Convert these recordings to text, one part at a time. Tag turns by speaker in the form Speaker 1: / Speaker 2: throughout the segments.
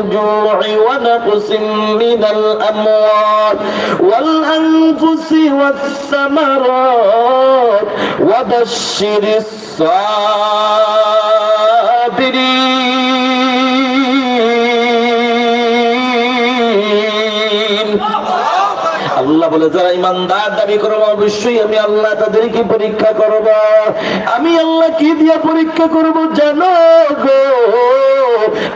Speaker 1: الجوع ونقص من الأموال والأنفس والثمرات وبشر الصابرين বলে, যারা ইমানদার দাবি করব অবশ্যই আমি আল্লাহ তাদেরকে পরীক্ষা করব। আমি আল্লাহ কি দিয়ে পরীক্ষা করব জানো গো?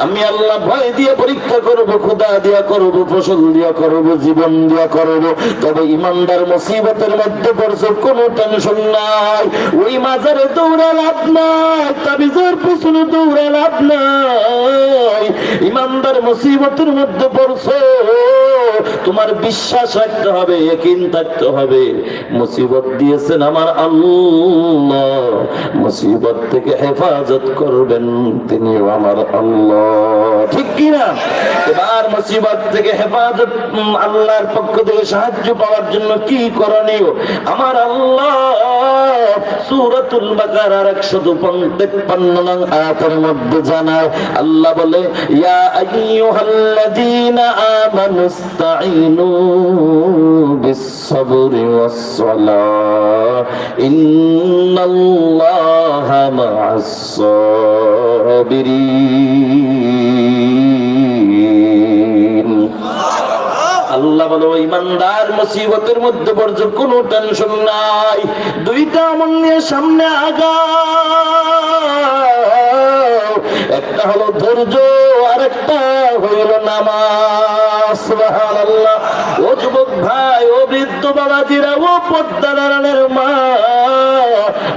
Speaker 1: আমি আল্লাহ ভয় দিয়ে পরীক্ষা করব খোদা দিয়া করব, ফসল দিয়া করব, জীবন দিয়া করব। তবে ইমানদার মুসিবতের মধ্যে পড়ছে, কোনো টেনশন নাই। ওই মাজারে দৌড়া লাভ নাই, তাবিজের পিছনে দৌড়া লাভ নাই। ইমানদার মুসিবতের মধ্যে পড়ছো তোমার বিশ্বাস রাখতে হবে একিন থাকতে হবে। মুসিবত দিয়েছেন আমার আল্লাহ। মুসিবত থেকে হেফাজত করবেন তিনি আমার আল্লাহ। ঠিক কিনা এবার মুসিবত থেকে হেফাজত আল্লাহর পক্ষ থেকে সাহায্য পাওয়ার জন্য কি করণীয়? আমার আল্লাহ সূরাতুল বাকারার 153 নং আয়াতের মধ্যে জানায়, আল্লাহ বলে, ইয়া আইয়ুহাল্লাযীনা আমানু ইসতাঈনু বিস-সাবরি ওয়াস-সালাহ ইন্নাল্লাহা মা'আস-সাবিরিন আল্লাহ বলো ইমানদার, মুসিবতের মধ্যে পড়ছে, কোনো টেনশন নাই। দুইটা আমল নিয়ে সামনে আগা একটা হলো ধৈর্য আর একটা হইল নামাজ। সুবহানাল্লাহ। ও যুবক ভাই ও বৃদ্ধ বাবাজিরা ও পদ্মা নারায়ণের মা।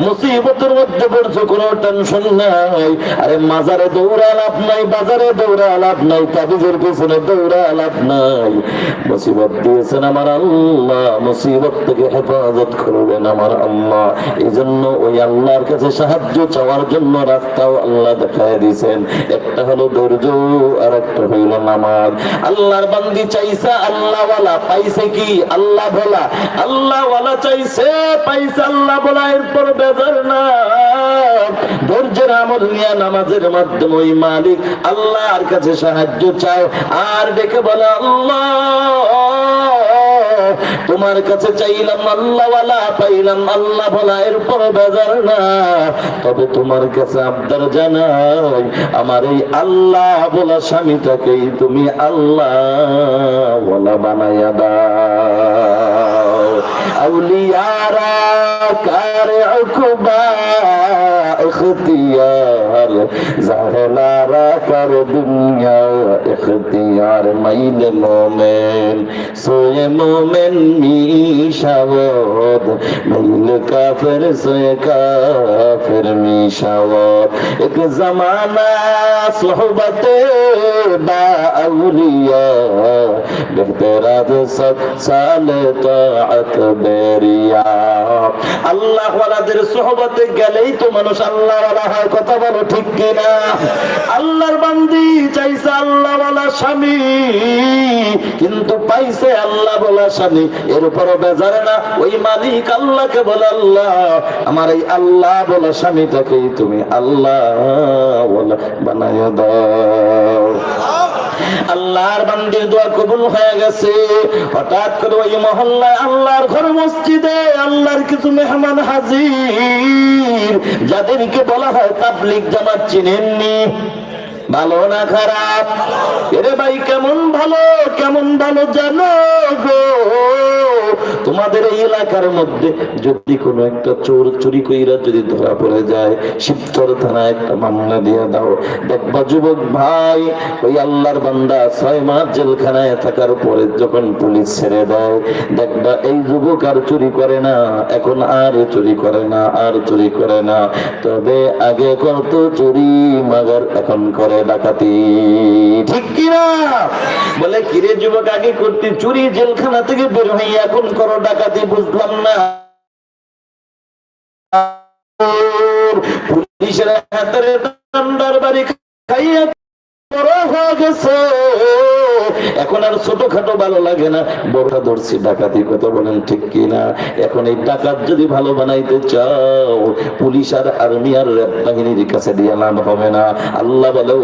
Speaker 1: মুসিবতের মধ্যে পড়ছো, কোনো টেনশন নাই। আরে মাজারে দৌড়া লাভ নাই, বাজারে দৌড়া লাভ নাই, তাবিজের পেছনে দৌড়া লাভ নাই। মুসিবত দিয়েছেন আমার আল্লাহ, মুসিবত থেকে হেফাজত করবেন আমার আল্লাহ। এই জন্য ওই আল্লাহর কাছে সাহায্য চাওয়ার জন্য রাস্তাও আল্লাহ দেখায় দিয়েছেন। একটা হলো ধৈর্য, আর একটা হইল নামাজ। আল্লাহর বান্দি চাইছে আল্লাহ পাইছে কি? আল্লাহ বলা আল্লাহ ওয়ালা চাইছে, পাইছে আল্লাহ বলা এরপর বেজার না। ধৈর্যের আমল নিয়ে নামাজের মাধ্যমে ওই মালিক আল্লাহর কাছে সাহায্য চায়। আর ডেকে বলে, আল্লাহ, তোমার কাছে চাইলাম আল্লাহ ওয়ালা, পাইলাম আল্লাহ বলা এরপর বেজার না। তবে তোমার কাছে আবদার জানাই, আমার এই আল্লাহ বলা স্বামীটাকেই তুমি আল্লাহ বলা বানাইয়া দাও। আউলিয়ারা কার উকবা اختیار زہلارا کر دنیا اختیار میل مومن سوئے مومن می شاود میل کافر سوئے کافر می شاود ایک زمانہ صحبت با اولیاء بہترات سب سال طاعت بے বেরিয়া আল্লাহ আল্লাহর না, ওই মালিক আল্লাহকে বলে, আল্লাহ, আমার এই আল্লাহ বলা স্বামীটাকেই তুমি আল্লাহ আল্লাহর বান্দির দোয়া কবুল হয়ে গেছে। হঠাৎ করে ওই মহল্লায় আল্লাহর ঘর মসজিদে আল্লাহর কিছু মেহমান হাজির যাদেরকে বলা হয় তাবলিক জামাত চিনেননি। ভালো না খারাপ? এরে ভাই, কেমন ভালো কেমন ভালো জানো গো? তোমাদের এই এলাকার মধ্যে যদি কোনো একটা চোর চুরি কইরা যদি ধরা পড়ে যায়, শিবচর থানায় একটা মামলা দিয়ে দাও। দেখবা, যুবক ভাই, ওই আল্লাহর বান্দা ছয় মাস জেলখানায় থাকার পরে যখন পুলিশ ছেড়ে দেয়, দেখবা এই যুবক আর চুরি করে না, এখন আর চুরি করে না, আর চুরি করে না। তবে আগে করতো চুরি, মাগার এখন করে ডাকাতি। ঠিক কিনা? বলে, কিরে যুবক, আগে করতে চুরি জেলখানা থেকে বের হয়ে এখন করো ডাকাতি, বুঝলাম না। পুলিশের হাতের দণ্ডার বাড়ি খাইয়া বড় হয়ে গেছে। এখন আর ছোটখাটো ভালো লাগে না। বড়টা ধরছি, ডাকাতি কথা বলেন ঠিক কিনা? এখন এই ডাকাত যদি ভালো বানাইতে চাও, পুলিশ আর আর্মি আর র্যাব বাহিনীর কাছে দিয়ে লাভ হবে না। আল্লাহ বলে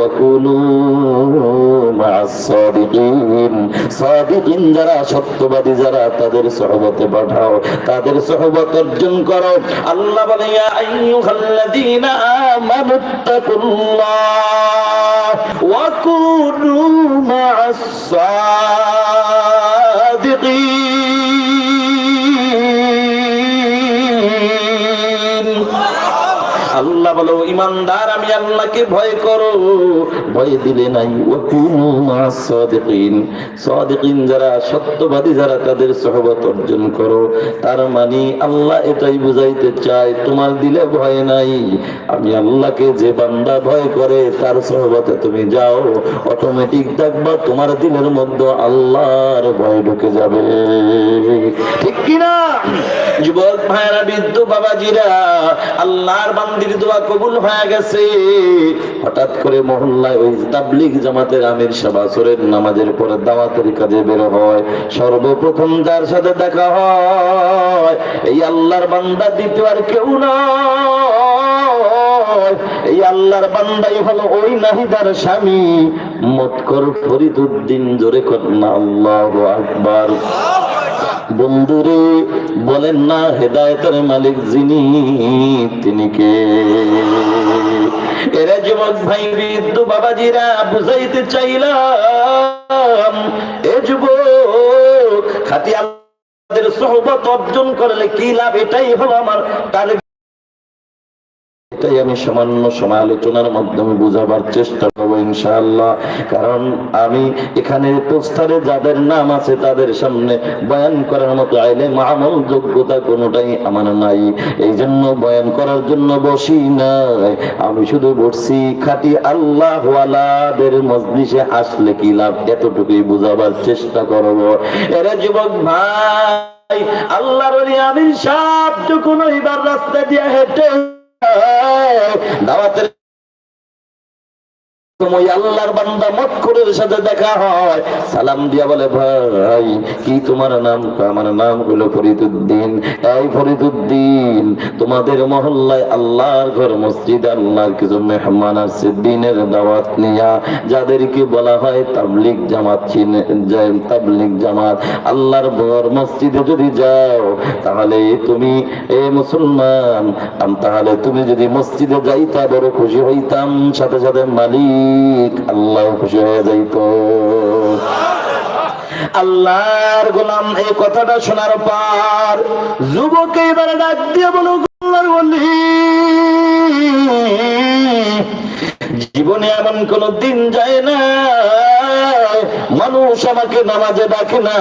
Speaker 1: সাদিকিন। যারা, সত্যবাদী যারা, তাদের সহবতে পাঠাও, তাদের সহবত অর্জন করো। আল্লাহ বলে, ইয়া আমানুত্তাকুল্লাহ ওয়া কুনু মা'আস সাদিকিন আল্লাহ বলো ইমানদার, আমি আল্লাহকে ভয় করো। ভয় দিলে নাই সাদিকিন। যারা, সত্যবাদী যারা, তাদের সহবত অর্জন করো। তার মানে আল্লাহ এটাই বুঝাইতে চায়, তোমার দিলে ভয় নাই। আমি আল্লাহকে যে বান্দা ভয় করে, তার সহবতে তুমি যাও। অটোমেটিক দেখবা, তোমার দিলের মধ্যে আল্লাহর ভয় ঢুকে যাবে। ঠিক কিনা? যুবক ভাইরা বৃদ্ধ বাবাজিরা, আল্লাহর বান্দির দোয়া কবুল হয়ে গেছে। হঠাৎ করে মহল্লায় ওই তাবলিগ জামাতের আমির সাবাসরের নামাজের পরে দাওয়াতের কাজে বের হয়। সর্বপ্রথম যার সাথে দেখা হয়, এই আল্লাহর বান্দা দ্বিতীয় আর কেউ নয়। বন্ধুরে, বলেন না হেদায়তের মালিক যিনি, তিনি কে? এরা যুবক ভাই, বৃদ্ধ বাবাজিরা, বুঝাইতে চাইলাম, এ যুবক খাতি আমাদের সহবত অর্জন করলে কি লাভ? এটাই হলো আমার তার এটাই আমি সামান্য মাধ্যমে বুঝাবার চেষ্টা করব কারণ আমি এখানে পোস্টারে যাদের নাম আছে তাদের সামনে বয়ান করার মতো আইলে যোগ্যতা কোনোটাই আমার নাই। এই জন্য বয়ান করার জন্য বসি আমি শুধু বসছি, খাটি মজলিসে আসলে কি লাভ? এতটুকুই বুঝাবার চেষ্টা করব। এরা যুবক ভাই, আল্লাহর এবার রাস্তা দিয়ে হেঁটে দাওয়াতের তোমাদের মহল্লায় আল্লাহর ঘর, মসজিদ আল্লাহর কিছু মেহমান আসছে দিনের দাওয়াত নিয়া। যাদেরকে বলা হয় তাবলিক জামাত তাবলিক জামাত, আল্লাহর ঘর, মসজিদে যদি যাও, তাহলে তুমি, এ মুসলমান তাহলে তুমি যদি মসজিদে যাইতা, বড় খুশি হইতাম। সাথে সাথে মালিক আল্লাহ খুশি হয়ে যাইত। আল্লাহর গোলাম এই কথাটা শোনার পর যুবকে এবারে ডাক দিয়ে বলো বলি, জীবনে এমন কোন দিন যায় না। মানুষ আমাকে নামাজে ডাকে না।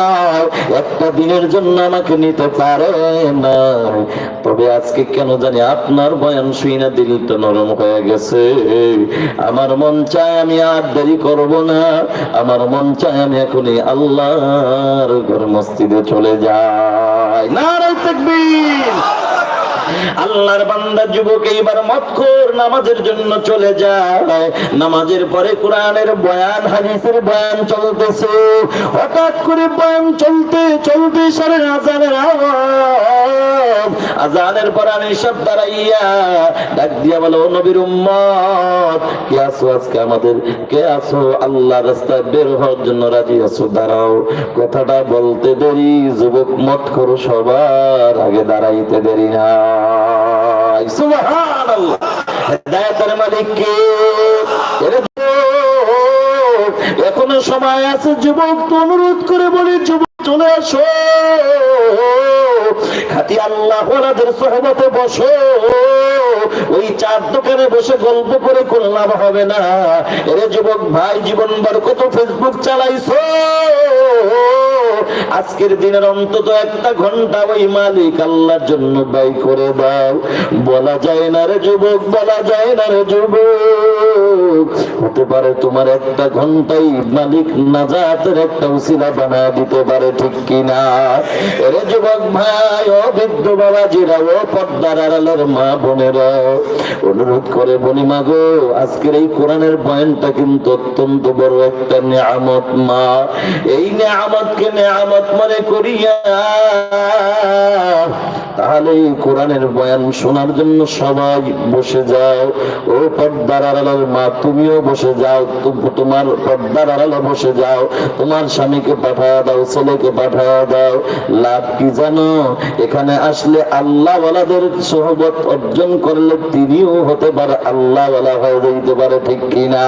Speaker 1: একটা দিনের জন্য আমাকে নিতে পারে না। তবে আজকে কেন জানি আপনার বয়ান শুই না দিলটা নরম হয়ে গেছে। আমার মন চায় আমি আর দেরি করব না। আমার মন চায় আমি এখনই আল্লাহর ঘর মসজিদে চলে যাই। নারায় তাকবীর। আল্লাহর বান্দা যুবক এইবার মক্কর নামাজের জন্য চলে যায়। নামাজের পরে কোরআনের বয়ান, হাদিসের বয়ান চলতেছে। হঠাৎ করে বয়ান চলতে চলতে সারে আজানের আওয়াজ। আজানের পর আমি সব দাঁড়াইয়া ডাক দিয়া বলো নবীর উম্মত, কে আছো আজকে আমাদের? কে আছো? আল্লাহ রাস্তায় বের হওয়ার জন্য রাজি আছো? দাঁড়াও। কথাটা বলতে দেরি, যুবক মত করো সবার আগে দাঁড়াইতে দেরি না। সুবহানাল্লাহ। হেদায়েতের মালিক কে? এখনও সময় আছে, যুবক, তো অনুরোধ করে বলি, যুবক, চলে আসো খাতি আল্লাহ বসো। ওই চার দোকানে বসে গল্প করে লাভ হবে না। যুবক ভাই জীবনবার কত ফেসবুক চালাইছো। আজকের দিনের অন্তত একটা ঘণ্টা ওই মালিক আল্লাহর জন্য ব্যয় করে দাও। বলা যায় না রে যুবক, বলা যায় না রে যুবক। হতে পারে তোমার একটা ঘন্টাই মালিক নাজাতের একটা উসিলা বানা দিতে পারে ঠিক কিনা। এরে যুবক ভাই ও পদ্মার আড়ালের মা বোনেরা। অনুরোধ করে বলি, মা গো, আজকের এই কোরআনের বয়ানটা কিন্তু অত্যন্ত বড় একটা নিয়ামত, মা। এই নিয়ামতকে নিয়ামত মনে করিয়া তাহলে এই কোরআনের বয়ান শোনার জন্য সবাই বসে যাও। ও পর্দার আড়ালের মা, তুমিও বসে যাও। তোমার পর্দার আড়ালে বসে যাও। তোমার স্বামীকে পাঠায় দাও, ছেলেকে পাঠায় দাও। লাভ কি জানো? এখানে আসলে আল্লাহ ওয়ালাদের সহবত অর্জন করলে তিনিও হতে পারে আল্লাহ ওয়ালা হয়ে যাইতে পারে, ঠিক কিনা?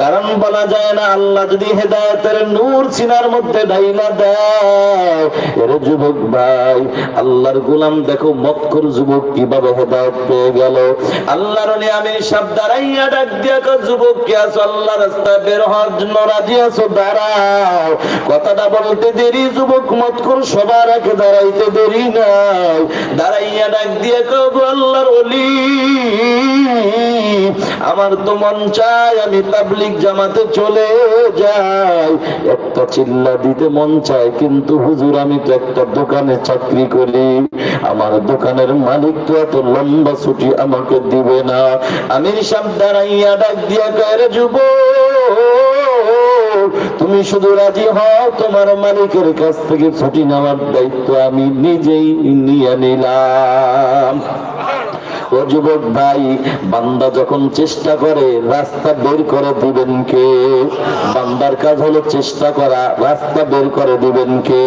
Speaker 1: কারণ বলা যায় না, আল্লাহ যদি হেদায়তের নূর সিনার মধ্যে ঢাইলা দেয়, এর যুবক ভাই, আল্লাহর গোলাম দেখো, মক্কর যুবক কীভাবে হেদায়ত পেয়ে গেল? আল্লাহর আমি সব দাঁড়াইয়া ডাক দিয়া যুবক, কে আছো? আল্লাহ রাস্তায় বের হওয়ার জন্য রাজি আছো? দাঁড়াও। কথাটা বলতে দেরি, যুবক মতকুর সবার আগে দাঁড়াইতে দেরি। নাই দাঁড়াইয়া ডাক দিয়ে কবু আল্লাহর অলি আমার তো মন চায় আমি তাবলিক জামাতে চলে যাই। একটা চিল্লা দিতে মন চায়, কিন্তু হুজুর, আমি তো একটা দোকানে চাকরি করি। আমার দোকানের মালিক তো এত লম্বা ছুটি আমাকে দিবে না। আমি সব দাঁড়াইয়া ডাক দিয়া কয়ের যুব তুমি শুধু রাজি হও, তোমার মালিকের কাছ থেকে ছুটি নেওয়ার দায়িত্ব আমি নিজেই নিয়ে নিলাম। ও যুবক ভাই, বান্দা যখন চেষ্টা করে, রাস্তা বের করে দিবেন কে? বান্দার কাজ হলো চেষ্টা করা, রাস্তা বের করে দিবেন কে?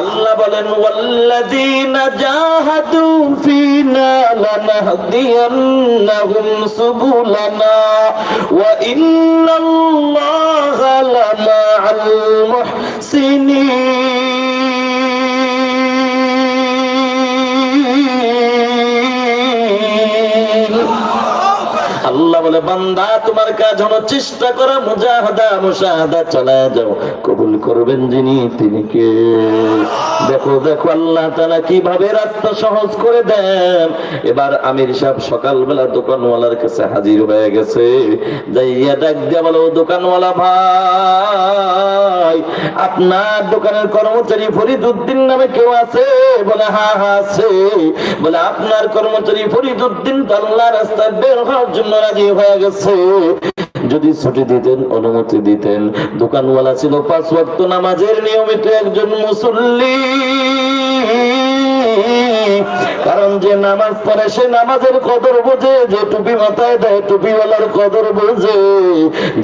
Speaker 1: আল্লাহ বলেন, ওয়াল্লাযীনা জাহাদু ফিনা লানাহদিয়ান্নাহুম সুবুলানা, ওয়া ইন্নাল্লাহা লামাআল মুহসিনিন। বলে, বান্দা, তোমার কাজ হলো চেষ্টা করা, মুজাহাদা, মুশাহাদা চালায় যাও। কবুল করবেন যিনি, তিনি কে? দেখো দেখো, আল্লাহ তাআলা কীভাবে রাস্তা সহজ করে দেন। এবার আমির সাহেব সকালবেলা দোকানওয়ালার কাছে হাজির হয়ে গেছে। যাইয়া ডাক দিয়া বলো দোকানওয়ালা ভাই, আপনার দোকানের কর্মচারী ফরিদ উদ্দিন নামে কেউ আছে? বলে, হা হা, আছে। বলে, আপনার কর্মচারী ফরিদ উদ্দিন তো আল্লাহ রাস্তায় বের হওয়ার জন্য রাজি হয়ে গেছে। যদি ছুটি দিতেন অনুমতি দিতেন। দোকানওয়ালা ছিল পাঁচ নামাজের নিয়মিত একজন মুসল্লি। কারণ যে নামাজ পড়ে, সে নামাজের কদর বোঝে, যে টুপি মাথায় দেয়, টুপিওয়ালার কদর বোঝে,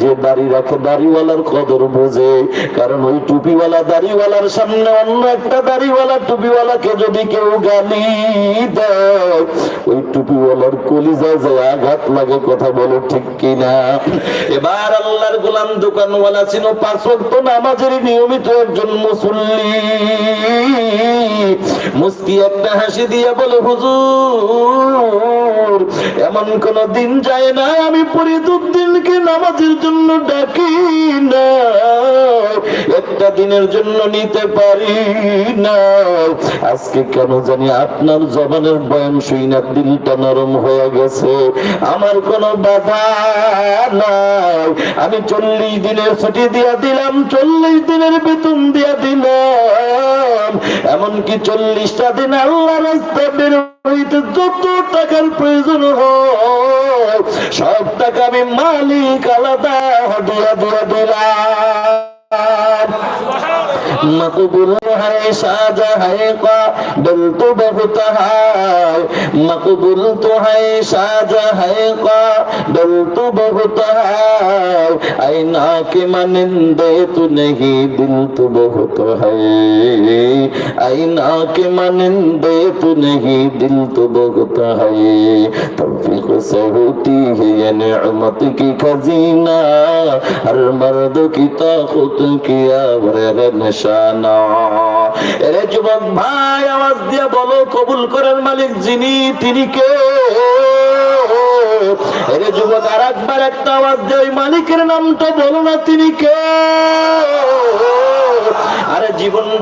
Speaker 1: যে দাড়ি রাখে, দাড়িওয়ালার কদর বোঝে। কারণ ওই টুপিওয়ালা দাড়িওয়ালার সামনে অন্য একটা দাড়িওয়ালা, টুপিওয়ালাকে যদি কেউ গালি দেয়, ওই টুপিওয়ালার কলিজায় যায় আঘাত লাগে কথা বলো ঠিক কিনা? এবার আল্লাহর গোলাম দোকানওয়ালা ছিল পাঁচ নামাজের নিয়মিত একজন মুসল্লি। মুস্কি একটা হাসি দিয়ে বলে হুজুর। এমন কোন দিন যায় না, আমি ফরিদুদ্দিনকে নামাজের জন্য ডাকি না। একটা দিনের জন্য নিতে পারি না। আজকে কেন জানি আপনার জবানের বয়ান শুই না, দিলটা নরম হয়ে গেছে। আমার কোনো বাধা নাই। আমি চল্লিশ দিনের ছুটি দিয়া দিলাম, চল্লিশ দিনের বেতন দিয়া দিলাম। এমনকি চল্লিশটা দিন আল্লাহ রাস্তা বের হইতে যত টাকার প্রয়োজন প্রয়োজন সব টাকা আমি মালিক আলাদা দিয়া দিয়া দিলাম है साजा है का दिल तो बहुत है मकबूल तो है साजा है का दिल तो बहुत है आईना के मनंदे तो नहीं दिल तो बहुत है आईना के मनंदे तो नहीं दिल तो बहुत है तौफीक से होती है ये नेमत की खजीना हर मर्द की ताकत किया वह निशाना এরে যুবক ভাই, আওয়াজ দিয়ে বলো, কবুল করার মালিক যিনি, তিনি কে? এরে যুবক আর একবার একটা আওয়াজ দিয়ে ওই মালিকের নামটা বলো না, তিনি কে?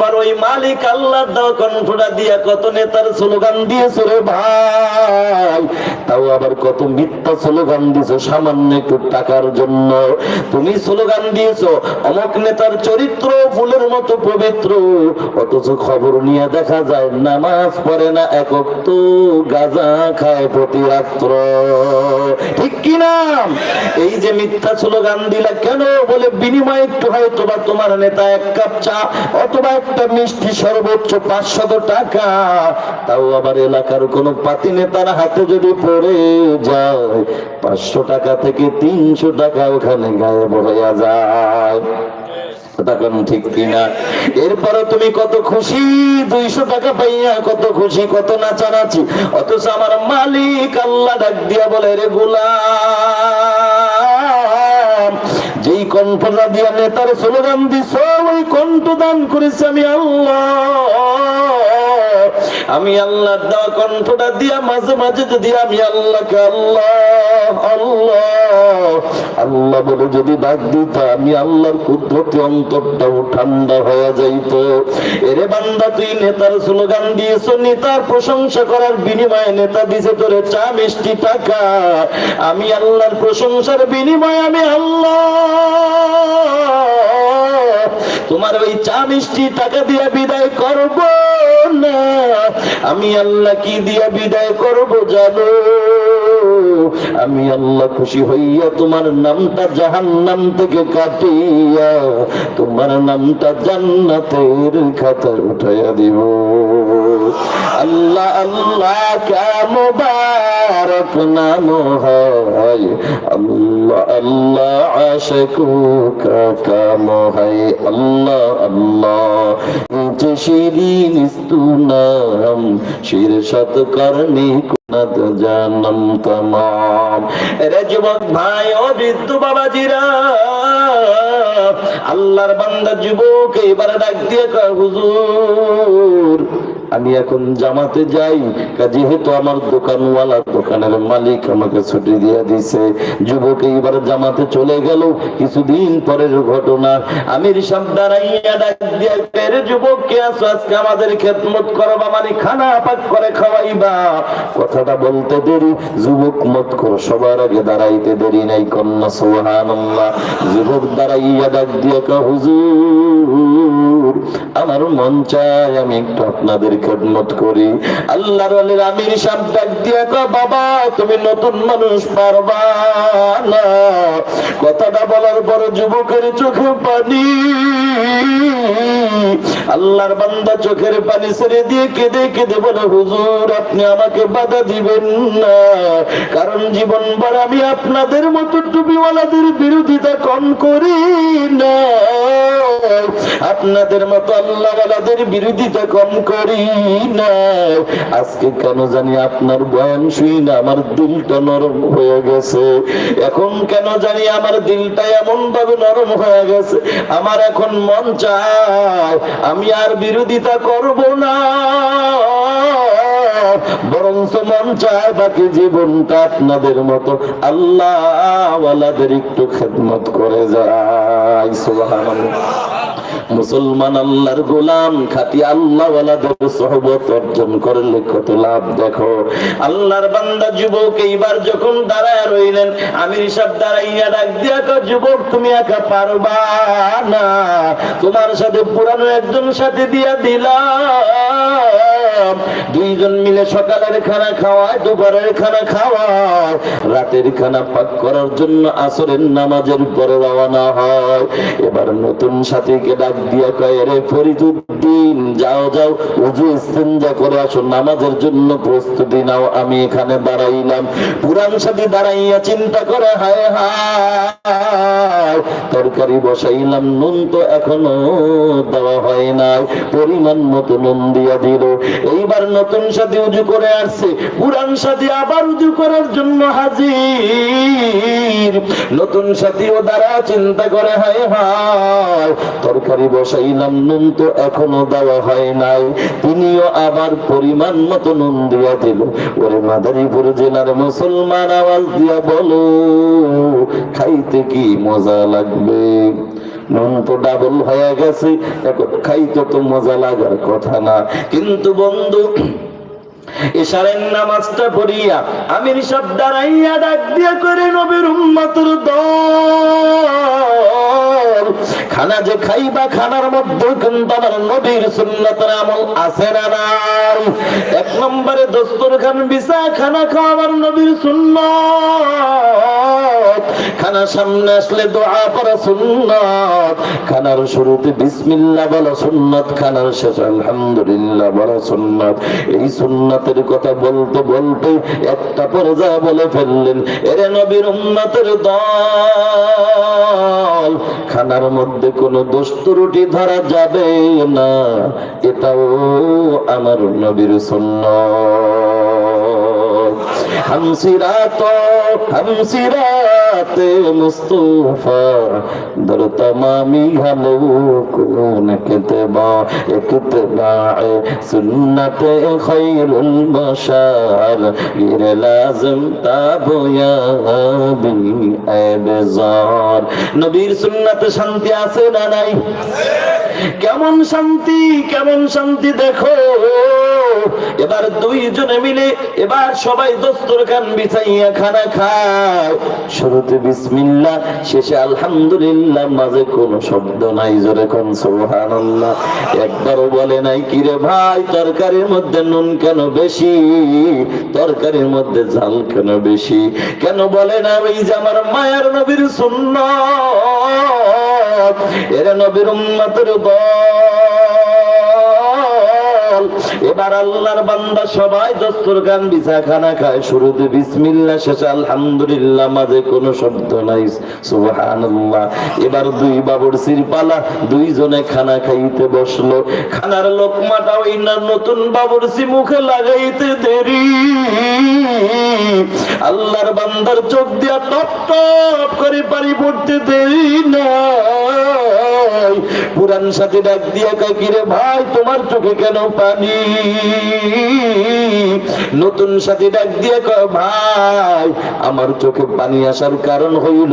Speaker 1: জীবন ওই মালিক আল্লাহ দাও কণ্ঠটা দিয়া কত নেতার স্লোগান দিয়েছ রে ভাই। তাও আবার কত মিথ্যা স্লোগান দিয়েছ সামান্য একটু টাকার জন্য। তুমি স্লোগান দিয়েছ, অমুক নেতার চরিত্র ফুলের মতো পবিত্র। অথচ খবর নিয়ে দেখা যায় নামাজ পড়ে না একক তো গাজা খায় প্রতি রাত্র। ঠিক কিনা এই যে মিথ্যা স্লোগান দিলা কেন? বলে বিনিময় একটু হয়তো বা তোমার নেতা এক কাপ চা অথবা একটা মিষ্টি সর্বোচ্চ পাঁচশত টাকা। তাও আবার এলাকার কোন পাতি নেতার হাতে যদি পড়ে যায়, পাঁচশো টাকা থেকে তিনশো টাকা ওখানে গায়েব হইয়া যায়। ঠিক কিনা? এরপরে তুমি কত খুশি, দুইশো টাকা পাইয়া কত খুশি, কত নাচানাচি। অথচ আমার মালিক আল্লাহ ডাক দিয়া বলে, রে গুলাম, যেই কণ্ঠটা দিয়া নেতার স্লোগান দিছ, ওই কণ্ঠ দান করেছে আমি আল্লাহ। আমি আল্লাহ দেওয়া কণ্ঠটা দিয়া মাঝে মাঝে যদি আমি আল্লাহকে আল্লাহ আল্লাহ। আল্লাহ বলে যদি ডাক দিত, আমি আল্লাহর কুদরতি অন্তরটাও ঠান্ডা হয়ে যাইত। এরে বান্দা, তুই নেতার স্লোগান দিয়েছ, নেতার প্রশংসা করার বিনিময়ে নেতা দিছে তোরে চা মিষ্টি টাকা। আমি আল্লাহর প্রশংসার বিনিময়ে আমি আল্লাহ। তোমার ওই চা মিষ্টি টাকা দিয়ে বিদায় করব না। আমি আল্লাহ কি দিয়ে বিদায় করব, জানো। আমি আল্লাহ খুশি হইয়া তোমার নামটা জাহান্নাম থেকে কাটিয়া তোমার নামটা জান্নাতের খাতা উঠাইয়া দিব। আল্লাহ আল্লাহ, কা নাম হয়। আল্লাহ আল্লাহ, আশকু কাম হয়। আল্লাহ আল্লাহ যে শিরিন ইস্তুনাম শির শত কুনাত আল্লাহর বান্দা যুবক, এবার ডাক দিয়ে হুজুর, আমি এখন জামাতে যাই যেহেতু আমার দোকানওয়ালা দোকানের মালিক আমাকে ছুটি দিয়ে দিছে। যুবক এইবার জামাতে চলে গেল, কিছুদিন পরের ঘটনা। আমির সব দাঁড়াইয়া ডাক দিয়ে যুবক, কে আছো? আজকে আমাদের খেদমত করবা মানে খানা পাক করে খাওয়াইবা। কথাটা বলতে দেরি। যুবক মত কর সবার আগে দাঁড়াইতে দেরি নাই, কন্যা, সুবহানাল্লাহ। যুবক দাঁড়াইয়া ডাক দিয়ে কা হুজুর, আমার মন চায় আমি একটু আপনাদের খেদমত করি। আল্লাহর আলীর আমির সাহেব ডাক দিয়ে কয়, বাবা, তুমি নতুন মানুষ পারবা না। কথাটা বলার পর যুবকের চোখে পানি। আল্লাহর বান্দা চোখের পানি ছেড়ে দিয়ে কেঁদে কেঁদে বলে, হুজুর, আপনি আমাকে বাধা দিবেন না। কারণ জীবন ভর আমি আপনাদের মতো টুপিওয়ালাদের বিরোধিতা কম করি না। আপনাদের মতো আল্লাহওয়ালাদের বিরোধিতা কম করি না। আজকে কেন জানি আপনার বয়ান শুই না, আমার দিলটা নরম হয়ে গেছে। এখন কেন জানি আমার দিলটা এমন ভাবে নরম হয়ে গেছে, আমার এখন মন চায় আমি আর বিরোধিতা করব না। বরঞ্চ মন চায় বাকি জীবনটা আপনাদের মতো। আল্লাহওয়ালাদের একটু খেদমত করে যায় সুবহানাল্লাহ। মুসলমান আল্লাহর গোলাম খাতি আল্লাহওয়ালাদের সহবত অর্জন করলে কত লাভ, দেখো। আল্লাহর বান্দা যুবক, এইবার যখন দাঁড়ায় রইলেন, আমির সাহেব দাঁড়াইয়া ডাক দিয়া যুবক, তুমি একা পারবা না। তোমার সাথে পুরানো একজন সাথে দিয়া দিলাম। দুইজন মিলে সকালের খানা খাওয়ায়, দুপুরের খানা খাওয়ায়। রাতের খানা পাক করার জন্য আসরের নামাজের পরে রওনা হয়। এবার নতুন সাথীকে ডাক দিয়া কয় ফরিদুদ্দিন যাও যাও, উজু ইস্তেঞ্জা করে আসো, নামাজের জন্য প্রস্তুতি নাও, আমি এখানে দাঁড়াইলাম। পুরান সাথী দাঁড়াইয়া চিন্তা করে, হায় হায়, তরকারি বসাইলাম, নুন তো এখনও দেওয়া হয় নাই, পরিমাণ মতো নুন দিয়া দিল। এইবার নতুন সাথী উজু করে আসছে পুরান সাথী আবার উজু করার জন্য হাজির। নতুন সাথীও দ্বারা চিন্তা করে, হায় হায়, তরকারি বসাইলাম, নুন তো এখনও দেওয়া হয় নাই। তিনিও আবার পরিমাণ মতো নুন দিয়া দিল। ওরে মাদারীপুর জেলার মুসলমান আওয়াজ দিয়া বলো, খাইতে কি মজা লাগবে? নুন তো ডাবল হয়ে গেছে, এখন খাইতে তো মজা লাগার কথা না। কিন্তু বন্ধু, এশারের নামাজটা পড়িয়া আমির সব দাঁড়াইয়া ডাক দিয়া করে নবীর উম্মতের দল। খানা যে খাইবা খানার মধ্যে কিন্তু আমার নবীর সুন্নতের আমল আছে না নাই। এক নম্বরে দস্তর খান বিছা, খানা খাওয়া আমার নবীর সুন্নত। খানা সামনে আসলে দোয়া করা সুন্নত। খানার শুরুতে বিসমিল্লাহ বলা সুন্নত, খানার শেষে আলহামদুলিল্লাহ বলা সুন্নত। এই সুন্নতের কথা বলতে বলতে একটা পর্যায়ে বলে ফেললেন, এরে নবীর উম্মতের দল খানার মধ্যে কোনো রুটি ধরা যাবে না। এটাও আমার নবীর ہم سرات ہم سرات مصطفیٰ در تمامی حلو کون کتبا اتباع سنت خیر البشار گر لازم تاب یا بی اے بزار নবীর সুন্নাতে শান্তি আছে না নাই কেমন শান্তি কেমন শান্তি দেখো এবার দুইজনে মিলে এবার সবাই দস্তরখান বিছাইয়া খানা খায় শুরুতে বিসমিল্লাহ, শেষে আলহামদুলিল্লাহ, মাঝে কোনো শব্দ নাই, জোরে কোন সুবহানাল্লাহ। একবারও বলে নাই, কিরে ভাই, তরকারির মধ্যে নুন কেন বেশি? তরকারির মধ্যে ঝাল কেন বেশি? কেন বলে না, ওই যে আমার মায়ের নবীর সুন্নাত, এরা নবীর উম্মতের দল এবার আল্লাহর বান্দা সবাই দস্তরখান বিছা খানা খায় শুরুতে বিসমিল্লাহ আলহামদুলিল্লাহ, মাঝে কোনো শব্দ নাই, সুবহানাল্লাহ। এবার দুই বাবুর পালা দুইজনে খানা খাইতে বসল। খানার লোকমাটা ওই না নতুন বাবুরসি মুখে লাগাইতে দেরি। আল্লাহর বান্দার চোখ দিয়া টপ টপ করে পানি পড়তে দেরি নাই পুরান সাথে ডাক দিয়া কাকিরে ভাই, তোমার চোখে কেন পানি? নতুন সাথে ডাক দিয়ে কয়, ভাই, আমার চোখে পানি আসার কারণ হইল,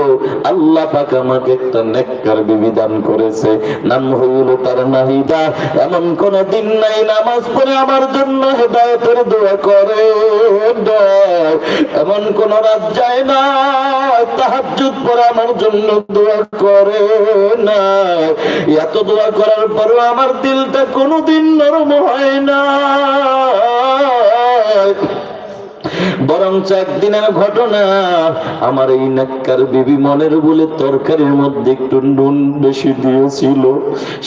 Speaker 1: আল্লাহ পাক আমাকে একটা নেককার বিবিধান করেছে। নাম হইল তার নাহিদা। এমন কোন দিন নাই নামাজ পড়ে আমার জন্য হেদায়তের দোয়া করে। এমন কোন রাত যায় না তাহাজুত পড়া আমার জন্য দোয়া করে না। এত দোয়া করার পরও আমার দিলটা কোনোদিন নরম হয় না। বরঞ্চ একদিনের ঘটনা। আমার এই নাক্কার বিবি মনের বলে তরকারির মধ্যে একটু নুন বেশি দিয়েছিল।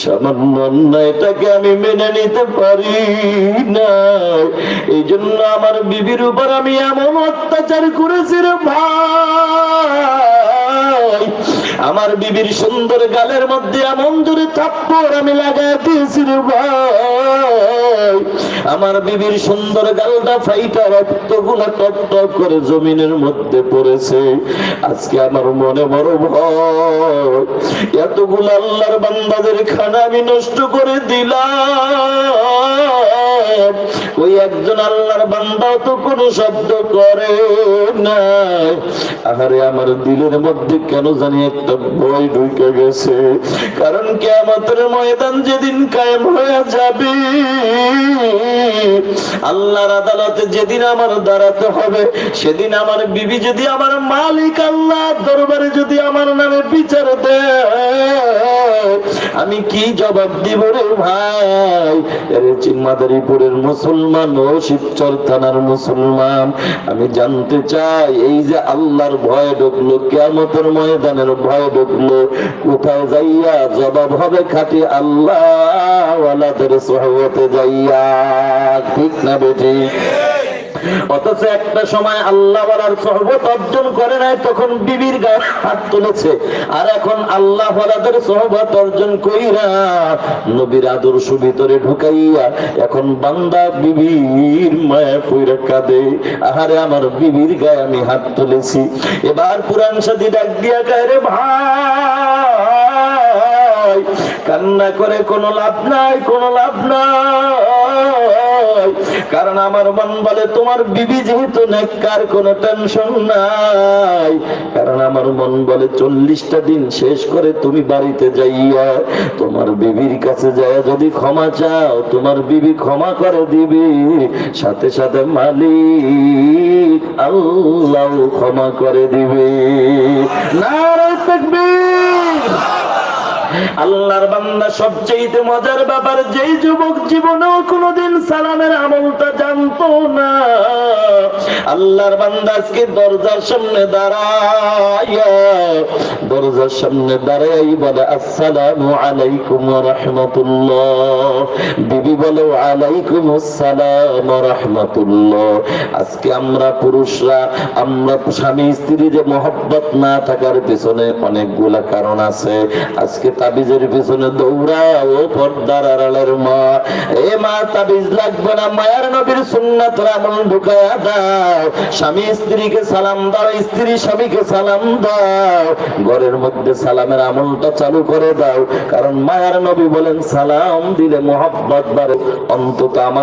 Speaker 1: সামান্য অন্যায়টাকে আমি মেনে নিতে পারি না এই জন্য আমার বিবির উপর আমি এমন অত্যাচার করেছি রে ভাই। আমার বিবির সুন্দর গালের মধ্যে এমন জোরে থাপ্পড় আমি লাগাই দিয়েছি রে ভাই। আমার বিবির সুন্দর গালটা ফাইটা রক্তগুলা টপ করে জমিনের মধ্যে পড়েছে। আজকে আমার মনে বড় ভয়। এতগুলো আল্লাহর বান্দাদের খানা আমি নষ্ট করে দিলাম। ওই একজন আল্লাহর বান্দাও তো কোনো শব্দ করে না আহারে, আমার দিলের মধ্যে কেন জানি একটা ভয় ঢুকে গেছে। কারণ ময়দান যেদিন কায়েম হয়ে যাবে, আল্লাহর আদালতে যেদিন আমার দাঁড়াতে হবে, সেদিন আমার বিবি যদি আমার মালিক আল্লাহ দরবারে যদি আমার নামে বিচার দেয়, আমি কি জবাব দিব রে ভাই? আরে চিন্মাদারিপুরের মুসলমান ও শিবচর থানার মুসলমান, আমি জানতে চাই, এই যে আল্লাহর ভয় ঢুকলো কেমতের ময়দানের ভয় ঢুকলো কোথায় যাইয়া জবাব হবে খাটি আল্লাহ ওয়ালাদের সহবতে যাইয়া। ঠিক না বেটি? অথচ একটা সময় আল্লাহ বলার সহবত অর্জন করে নাই, তখন বিবির গায়ে হাত তুলেছে। আর এখন আল্লাহ বলাদের সহবত অর্জন কইরা নবীর আদর্শ ভিতরে ঢুকাইয়া এখন বান্দা বিবির মায়া পইরা কাঁদে। আহারে আমার বিবির গায়ে আমি হাত তুলেছি। এবার পুরান সাথী ডাক দিয়া গায়ে রে ভাই, কান্না করে কোনো লাভ নাই, কোনো লাভ নাই। কারণ আমার মন বলে তোমার বিবি যেহেতু নেককার, কোনো টেনশন নাই। কারণ আমার মন বলে চল্লিশটা দিন শেষ করে তুমি বাড়িতে যাইয়া তোমার বিবির কাছে যায় যদি ক্ষমা চাও, তোমার বিবি ক্ষমা করে দিবে। সাথে সাথে মালিক আল্লাহ ক্ষমা করে দিবে। তাকবীর। আল্লাহর বান্দা সবচেয়ে মজার ব্যাপার, যেই যুবক জীবনেও কোনোদিন সালামের আমলটা জানতো না। আল্লাহর বান্দা আজকে দরজার সামনে দরজার সামনে দাঁড়াই বলে, আসসালামু আলাইকুম ওয়া রাহমাতুল্লাহ। বিবি বলে আসসালাম ওয়া রাহমাতুল্লাহ। আজকে আমরা পুরুষরা, আমরা স্বামী স্ত্রী যে মহব্বত না থাকার পেছনে অনেকগুলা কারণ আছে। আজকে তাবিজের পেছনে দৌড়াও, পর্দার আড়ালের মা, এ মা, তাবিজ লাগবে না, মায়ের নবীর সুন্নাত আমল ঢুকায়া দাও। স্বামী স্ত্রীকে সালাম দাও, স্ত্রী স্বামীকে সালাম দাও। ঘরের মধ্যে সালামের আমলটা চালু করে দাও। কারণ মায়ের নবী বলেন, সালাম দিলে মোহাব্বত বাড়ে। অন্তত আমার